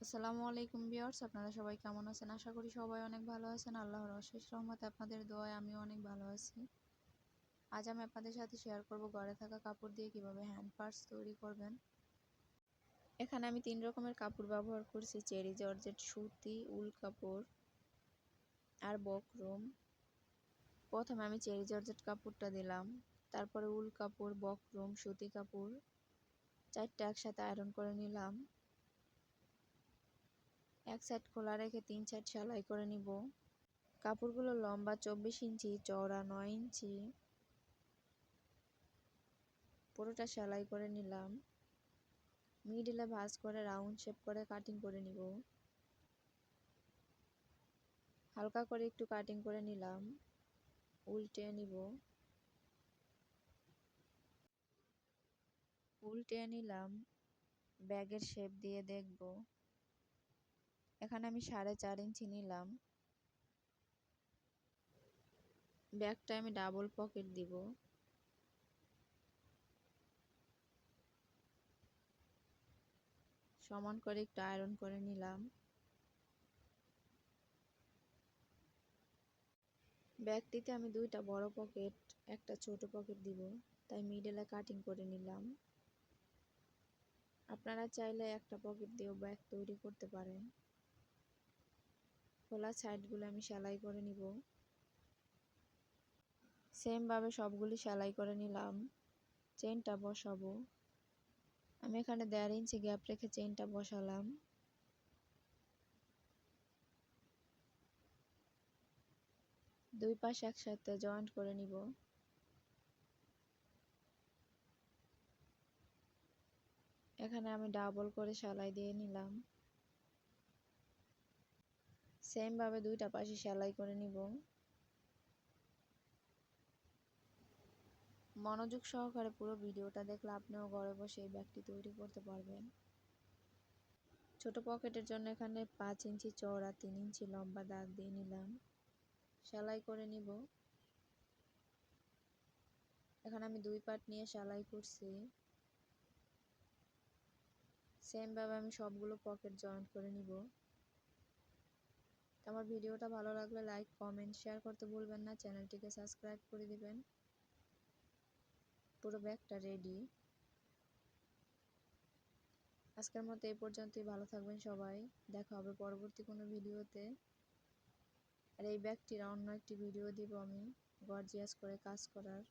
আসসালামু আলাইকুম বিয়ার্স আপনারা সবাই কেমন আছেন? আশা করি সবাই অনেক ভালো আছেন। আল্লাহর অশেষ রহমতে আপনাদের দোয়ায় আমিও অনেক ভালো আছি। আজ আমি আপনাদের সাথে শেয়ার করব ঘরে থাকা কাপড় দিয়ে কীভাবে হ্যান্ড পার্স তৈরি করবেন। এখানে আমি তিন রকমের কাপড় ব্যবহার করছি, চেরি জর্জেট, সুতি, উল কাপড় আর বকরুম প্রথমে আমি চেরি জর্জেট কাপড়টা দিলাম, তারপরে উল কাপড় বকরুম সুতি কাপড়, চারটে একসাথে আয়রন করে নিলাম। এক সাইড খোলা রেখে তিন সাইড সেলাই করে নিব। কাপড়গুলো লম্বা চব্বিশ ইঞ্চি, চওড়া নয় ইঞ্চি। পুরোটা সেলাই করে নিলাম। মিডিলে ভাঁজ করে রাউন্ড শেপ করে কাটিং করে নিব। হালকা করে একটু কাটিং করে নিলাম। উল্টে নিব। উল্টে নিলাম। ব্যাগের শেপ দিয়ে দেখব। এখানে আমি সাড়ে চার ইঞ্চি নিলাম। ব্যাগটা আমি ডাবল পকেট দিব। সমান করে একটু আয়রন করে নিলাম। ব্যাগটিতে আমি দুইটা বড় পকেট, একটা ছোট পকেট দিব, তাই মিডলে কাটিং করে নিলাম। আপনারা চাইলে একটা পকেট দিয়েও ব্যাগ তৈরি করতে পারেন। খোলা সাইডগুলো আমি সেলাই করে নিব। সেমভাবে সবগুলি সেলাই করে নিলাম। চেনটা বসাবো। আমি এখানে দেড় ইঞ্চি গ্যাপ রেখে চেনটা বসালাম। দুই পাশ একসাথে জয়েন্ট করে নিব। এখানে আমি ডাবল করে সেলাই দিয়ে নিলাম। সেমভাবে দুইটা পাশে সেলাই করে নিব। মনোযোগ সহকারে পুরো ভিডিওটা দেখলে আপনিও ঘরে বসে এই ব্যাগটি তৈরি করতে পারবেন। ছোট পকেটের জন্য এখানে পাঁচ ইঞ্চি চওড়া, তিন ইঞ্চি লম্বা দাগ দিয়ে নিলাম। সেলাই করে নিব। এখানে আমি দুই পাট নিয়ে সেলাই করছি। সেমভাবে আমি সবগুলো পকেট জয়েন্ট করে নিব। আমার ভিডিওটা ভালো লাগলে লাইক কমেন্ট শেয়ার করতে ভুলবেন না। চ্যানেলটিকে সাবস্ক্রাইব করে দিবেন। পুরো ব্যাগটা রেডি আজকের মতো এই পর্যন্তই। ভালো থাকবেন সবাই। দেখা হবে পরবর্তী কোনো ভিডিওতে। আর এই ব্যাগটির অন্য একটি ভিডিও দিব আমি। গর্জিয়াস করে কাজ করার।